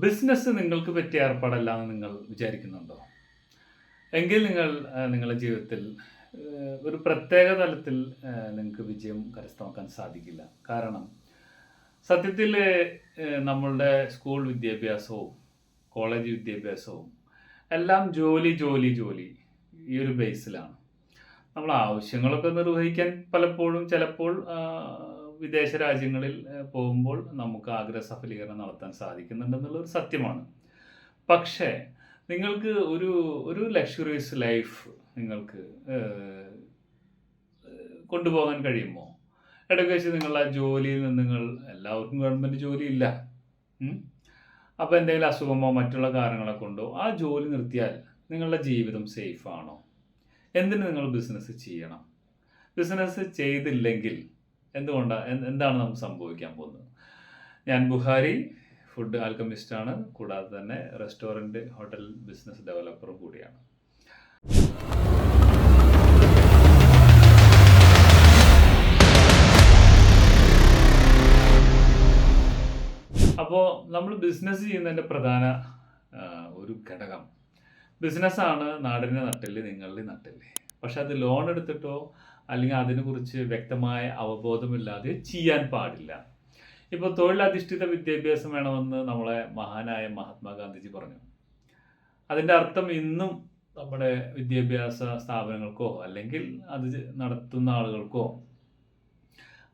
Business നിങ്ങൾക്ക് പറ്റിയ ഏർപ്പാടല്ല എന്ന് നിങ്ങൾ വിചാരിക്കുന്നുണ്ടോ? എങ്കിൽ നിങ്ങൾ നിങ്ങളുടെ ജീവിതത്തിൽ ഒരു പ്രത്യേക തലത്തിൽ നിങ്ങൾക്ക് വിജയം കരസ്ഥമാക്കാൻ സാധിക്കില്ല. കാരണം സത്യത്തിൽ നമ്മളുടെ സ്കൂൾ വിദ്യാഭ്യാസവും കോളേജ് വിദ്യാഭ്യാസവും എല്ലാം ജോലി ജോലി ജോലി ഈ ഒരു ബേസിലാണ് നമ്മൾ ആവശ്യങ്ങളൊക്കെ നിർവഹിക്കാൻ പലപ്പോഴും ചിലപ്പോൾ വിദേശ രാജ്യങ്ങളിൽ പോകുമ്പോൾ നമുക്ക് ആഗ്രഹ സഫലീകരണം നടത്താൻ സാധിക്കുന്നുണ്ടെന്നുള്ളൊരു സത്യമാണ്. പക്ഷേ നിങ്ങൾക്ക് ഒരു ഒരു ലക്ഷറീസ് ലൈഫ് നിങ്ങൾക്ക് കൊണ്ടുപോകാൻ കഴിയുമോ? ഇടയ്ക്ക് വെച്ച് നിങ്ങളുടെ ജോലിയിൽ നിന്ന് നിങ്ങൾ എല്ലാവർക്കും ഗവൺമെന്റ് ജോലി ഇല്ല അപ്പോൾ എന്തെങ്കിലും അസുഖമോ മറ്റുള്ള കാരണങ്ങളെ കൊണ്ടോ ആ ജോലി നിർത്തിയാൽ നിങ്ങളുടെ ജീവിതം സേഫ് ആണോ? എന്തിന് നിങ്ങൾ ബിസിനസ് ചെയ്യണം? ബിസിനസ് ചെയ്തില്ലെങ്കിൽ എന്തുകൊണ്ടാണ് എന്താണ് നമുക്ക് സംഭവിക്കാൻ പോകുന്നത്? ഞാൻ ബുഹാരി ഫുഡ് ആൽക്കമിസ്റ്റ് ആണ് കൂടാതെ തന്നെ റെസ്റ്റോറന്റ് ഹോട്ടൽ ബിസിനസ് ഡെവലപ്പറും കൂടിയാണ്. അപ്പോൾ നമ്മൾ ബിസിനസ് ചെയ്യുന്നതിന്റെ പ്രധാന ഒരു ഘടകം. ബിസിനസ്സാണ് നാടിന്റെ നട്ടിൽ നിങ്ങളുടെ നട്ടിൽ പക്ഷെ അത് ലോൺ എടുത്തിട്ടോ അല്ലെങ്കിൽ അതിനെക്കുറിച്ച് വ്യക്തമായ അവബോധമില്ലാതെ ചെയ്യാൻ പാടില്ല. ഇപ്പോൾ തൊഴിലധിഷ്ഠിത വിദ്യാഭ്യാസം വേണമെന്ന് നമ്മളെ മഹാനായ മഹാത്മാഗാന്ധിജി പറഞ്ഞു. അതിന്റെ അർത്ഥം ഇന്നും നമ്മുടെ വിദ്യാഭ്യാസ സ്ഥാപനങ്ങൾക്കോ അല്ലെങ്കിൽ അത് നടത്തുന്ന ആളുകൾക്കോ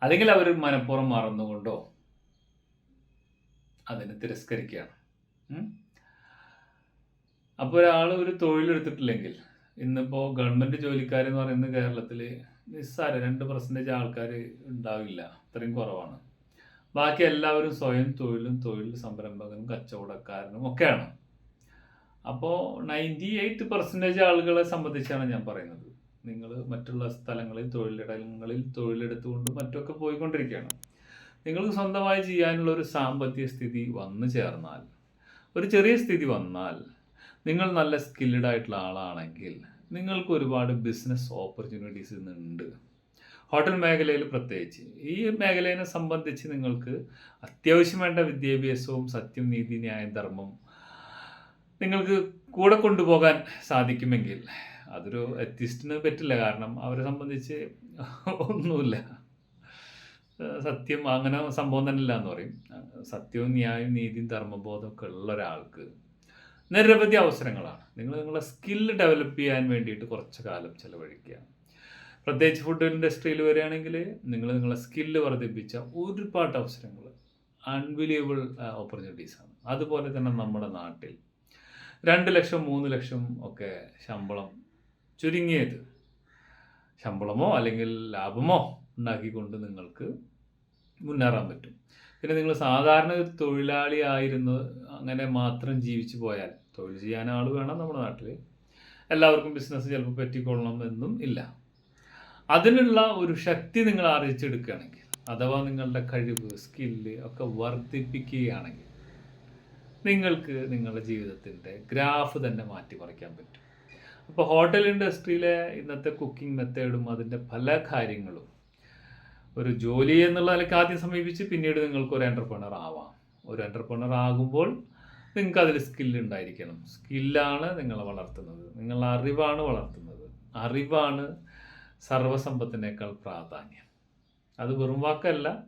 അല്ലെങ്കിൽ അവർ മനഃപൂർവം മറന്നുകൊണ്ടോ അതിനെ തിരസ്കരിക്കുകയാണ്. അപ്പോൾ ഒരാൾ ഒരു തൊഴിലെടുത്തിട്ടില്ലെങ്കിൽ ഇന്നിപ്പോൾ ഗവൺമെന്റ് ജോലിക്കാരെന്ന് പറയുന്നത് കേരളത്തിൽ നിസ്സാര രണ്ട് പെർസെന്റേജ് ആൾക്കാർ ഉണ്ടാവില്ല. അത്രയും കുറവാണ്. ബാക്കി എല്ലാവരും സ്വയം തൊഴിലും തൊഴിൽ സംരംഭകനും കച്ചവടക്കാരനും ഒക്കെയാണ്. അപ്പോൾ നയന്റി എയ്റ്റ് പെർസെന്റേജ് ആളുകളെ സംബന്ധിച്ചാണ് ഞാൻ പറയുന്നത്. നിങ്ങൾ മറ്റുള്ള സ്ഥലങ്ങളിൽ തൊഴിലിടങ്ങളിൽ തൊഴിലെടുത്തുകൊണ്ട് മറ്റൊക്കെ പോയിക്കൊണ്ടിരിക്കുകയാണ്. നിങ്ങൾക്ക് സ്വന്തമായി ചെയ്യാനുള്ള ഒരു സാമ്പത്തിക സ്ഥിതി വന്നു ചേർന്നാൽ ഒരു ചെറിയ സ്ഥിതി വന്നാൽ നിങ്ങൾ നല്ല സ്കില്ലഡ് ആയിട്ടുള്ള ആളാണെങ്കിൽ നിങ്ങൾക്ക് ഒരുപാട് ബിസിനസ് ഓപ്പർച്യൂണിറ്റീസ് ഉണ്ട്. ഹോട്ടൽ മേഖലയിൽ പ്രത്യേകിച്ച്. ഈ മേഖലയെ സംബന്ധിച്ച് നിങ്ങൾക്ക് അത്യാവശ്യം വേണ്ട വിദ്യാഭ്യാസവും സത്യം നീതി ന്യായം ധർമ്മം നിങ്ങൾക്ക് കൂടെ കൊണ്ടുപോകാൻ സാധിക്കുമെങ്കിൽ അതൊരു എത്തിസ്റ്റിന് പറ്റില്ല. കാരണം അവരെ സംബന്ധിച്ച് ഒന്നുമില്ല. സത്യം അങ്ങനെ സംഭവം തന്നെ ഇല്ല എന്ന് പറയും. സത്യവും ന്യായവും നീതിയും ധർമ്മബോധമൊക്കെ ഉള്ള ഒരാൾക്ക് നിരവധി അവസരങ്ങളാണ്. നിങ്ങൾ നിങ്ങളുടെ സ്കില്ല് ഡെവലപ്പ് ചെയ്യാൻ വേണ്ടിയിട്ട് കുറച്ച് കാലം ചിലവഴിക്കുക. പ്രത്യേകിച്ച് ഫുഡ് ഇൻഡസ്ട്രിയിൽ വരികയാണെങ്കിൽ നിങ്ങൾ നിങ്ങളുടെ സ്കില്ല് വർദ്ധിപ്പിച്ച ഒരുപാട് അവസരങ്ങൾ അൺബിലീവബിൾ ഓപ്പർച്യൂണിറ്റീസാണ് അതുപോലെ തന്നെ നമ്മുടെ നാട്ടിൽ രണ്ട് ലക്ഷം മൂന്ന് ലക്ഷം ഒക്കെ ശമ്പളം ചുരുങ്ങിയത്. ശമ്പളമോ അല്ലെങ്കിൽ ലാഭമോ ഉണ്ടാക്കിക്കൊണ്ട് നിങ്ങൾക്ക് മുന്നേറാൻ പറ്റും. പിന്നെ നിങ്ങൾ സാധാരണ ഒരു തൊഴിലാളി ആയിരുന്നു അങ്ങനെ മാത്രം ജീവിച്ചു പോയാൽ തൊഴിൽ ചെയ്യാൻ ആൾ വേണം നമ്മുടെ നാട്ടിൽ എല്ലാവർക്കും ബിസിനസ് ചിലപ്പോൾ പറ്റിക്കൊള്ളണം എന്നും ഇല്ല. അതിനുള്ള ഒരു ശക്തി നിങ്ങൾ ആർജിച്ചെടുക്കുകയാണെങ്കിൽ അഥവാ നിങ്ങളുടെ കഴിവ് സ്കില്ല് ഒക്കെ വർദ്ധിപ്പിക്കുകയാണെങ്കിൽ നിങ്ങൾക്ക് നിങ്ങളുടെ ജീവിതത്തിന്റെ ഗ്രാഫ് തന്നെ മാറ്റിമറിക്കാൻ പറ്റും. അപ്പോൾ ഹോട്ടൽ ഇൻഡസ്ട്രിയിലെ ഇന്നത്തെ കുക്കിംഗ് മെത്തേഡും അതിന്റെ പല കാര്യങ്ങളും ഒരു ജോലി എന്നുള്ള നിലയ്ക്ക് ആദ്യം സമീപിച്ച് പിന്നീട് നിങ്ങൾക്ക് ഒരു എന്റർപ്രണർ ആവാം. ഒരു എന്റർപ്രണർ ആകുമ്പോൾ നിങ്ങൾക്ക് അതിൽ സ്കില്ല് ഉണ്ടായിരിക്കണം. സ്കില്ലാണ് നിങ്ങളെ വളർത്തുന്നത്. നിങ്ങളുടെ അറിവാണ് വളർത്തുന്നത്. അറിവാണ് സർവസമ്പത്തിനേക്കാൾ പ്രാധാന്യം. അത് വെറും വാക്കല്ല.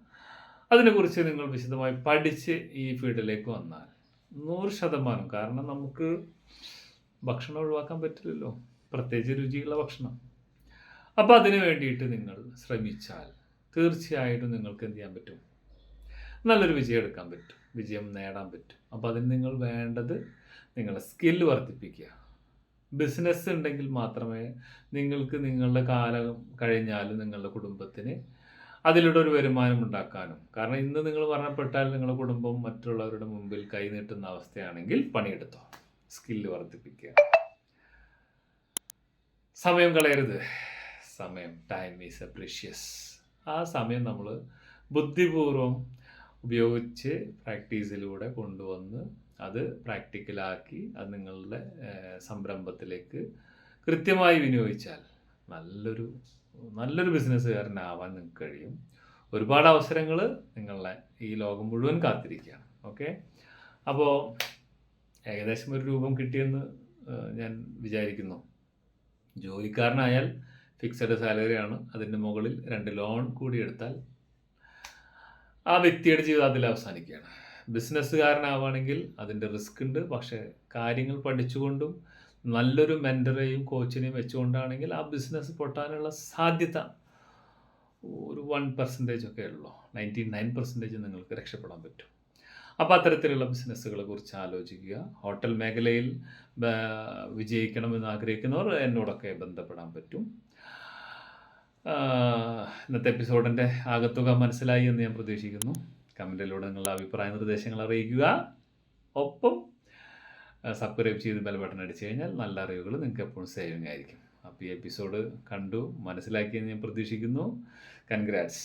അതിനെക്കുറിച്ച് നിങ്ങൾ വിശദമായി പഠിച്ച് ഈ ഫീൽഡിലേക്ക് വന്നാൽ നൂറ് ശതമാനം. കാരണം നമുക്ക് ഭക്ഷണം ഒഴിവാക്കാൻ പറ്റില്ലല്ലോ. പ്രത്യേകിച്ച് രുചിയുള്ള ഭക്ഷണം. അപ്പോൾ അതിന് വേണ്ടിയിട്ട് നിങ്ങൾ ശ്രമിച്ചാൽ തീർച്ചയായിട്ടും നിങ്ങൾക്ക് എന്ത് ചെയ്യാൻ പറ്റും? നല്ലൊരു വിജയം എടുക്കാൻ പറ്റും. വിജയം നേടാൻ പറ്റും. അപ്പോൾ അതിന് നിങ്ങൾ വേണ്ടത് നിങ്ങളുടെ സ്കില്ല് വർദ്ധിപ്പിക്കുക. ബിസിനസ് ഉണ്ടെങ്കിൽ മാത്രമേ നിങ്ങൾക്ക് നിങ്ങളുടെ കാലം കഴിഞ്ഞാലും നിങ്ങളുടെ കുടുംബത്തിന് അതിലൂടെ ഒരു വരുമാനം ഉണ്ടാക്കാനും. കാരണം ഇന്ന് നിങ്ങൾ മരണപ്പെട്ടാൽ നിങ്ങളുടെ കുടുംബം മറ്റുള്ളവരുടെ മുമ്പിൽ കൈനീട്ടുന്ന അവസ്ഥയാണെങ്കിൽ പണിയെടുത്തോ. സ്കില്ല് വർദ്ധിപ്പിക്കുക. സമയം കളയരുത്. സമയം ടൈം ഈസ് എ പ്രീഷ്യസ് ആ സമയം നമ്മൾ ബുദ്ധിപൂർവം ഉപയോഗിച്ച് പ്രാക്ടീസിലൂടെ കൊണ്ടുവന്ന് അത് പ്രാക്ടിക്കലാക്കി അത് നിങ്ങളുടെ സംരംഭത്തിലേക്ക് കൃത്യമായി വിനിയോഗിച്ചാൽ നല്ലൊരു നല്ലൊരു ബിസിനസ്സുകാരനാവാൻ നിങ്ങൾക്ക് കഴിയും. ഒരുപാട് അവസരങ്ങൾ നിങ്ങളെ ഈ ലോകം മുഴുവൻ കാത്തിരിക്കുകയാണ്. ഓക്കെ? അപ്പോൾ ഏകദേശം ഒരു രൂപം കിട്ടിയെന്ന് ഞാൻ വിചാരിക്കുന്നു. ജോലിക്കാരനായാൽ ഫിക്സഡ് സാലറി ആണ്. അതിന്റെ മുകളിൽ രണ്ട് ലോൺ കൂടി എടുത്താൽ ആ വ്യക്തിയുടെ ജീവിതം അതിൽ അവസാനിക്കുകയാണ്. ബിസിനസ്സുകാരനാവുകയാണെങ്കിൽ അതിന്റെ റിസ്ക് ഉണ്ട്. പക്ഷേ കാര്യങ്ങൾ പഠിച്ചുകൊണ്ടും നല്ലൊരു മെന്ററെയും കോച്ചിനെയും വെച്ചുകൊണ്ടാണെങ്കിൽ ആ ബിസിനസ് പൊട്ടാനുള്ള സാധ്യത ഒരു വൺ പെർസെന്റേജ് ഒക്കെ ഉള്ളൂ. നയന്റി നയൻ പെർസെന്റേജ് നിങ്ങൾക്ക് രക്ഷപ്പെടാൻ പറ്റും. അപ്പോൾ അത്തരത്തിലുള്ള ബിസിനസ്സുകളെ കുറിച്ച് ആലോചിക്കുക. ഹോട്ടൽ മേഖലയിൽ വിജയിക്കണമെന്ന് ആഗ്രഹിക്കുന്നവർ എന്നോടൊക്കെ ബന്ധപ്പെടാൻ പറ്റും. ഇന്നത്തെ എപ്പിസോഡിന്റെ ആകത്തുക മനസ്സിലായി എന്ന് ഞാൻ പ്രതീക്ഷിക്കുന്നു. കമന്റിലൂടെ നിങ്ങളുടെ അഭിപ്രായ നിർദ്ദേശങ്ങൾ അറിയിക്കുക. ഒപ്പം സബ്സ്ക്രൈബ് ചെയ്ത് ബെൽ ബട്ടൺ അടിച്ചു കഴിഞ്ഞാൽ നല്ല അറിവുകൾ നിങ്ങൾക്ക് എപ്പോഴും സേവിങ് ആയിരിക്കും. അപ്പോൾ ഈ എപ്പിസോഡ് കണ്ടു മനസ്സിലാക്കിയെന്ന് ഞാൻ പ്രതീക്ഷിക്കുന്നു. കൺഗ്രാറ്റ്സ്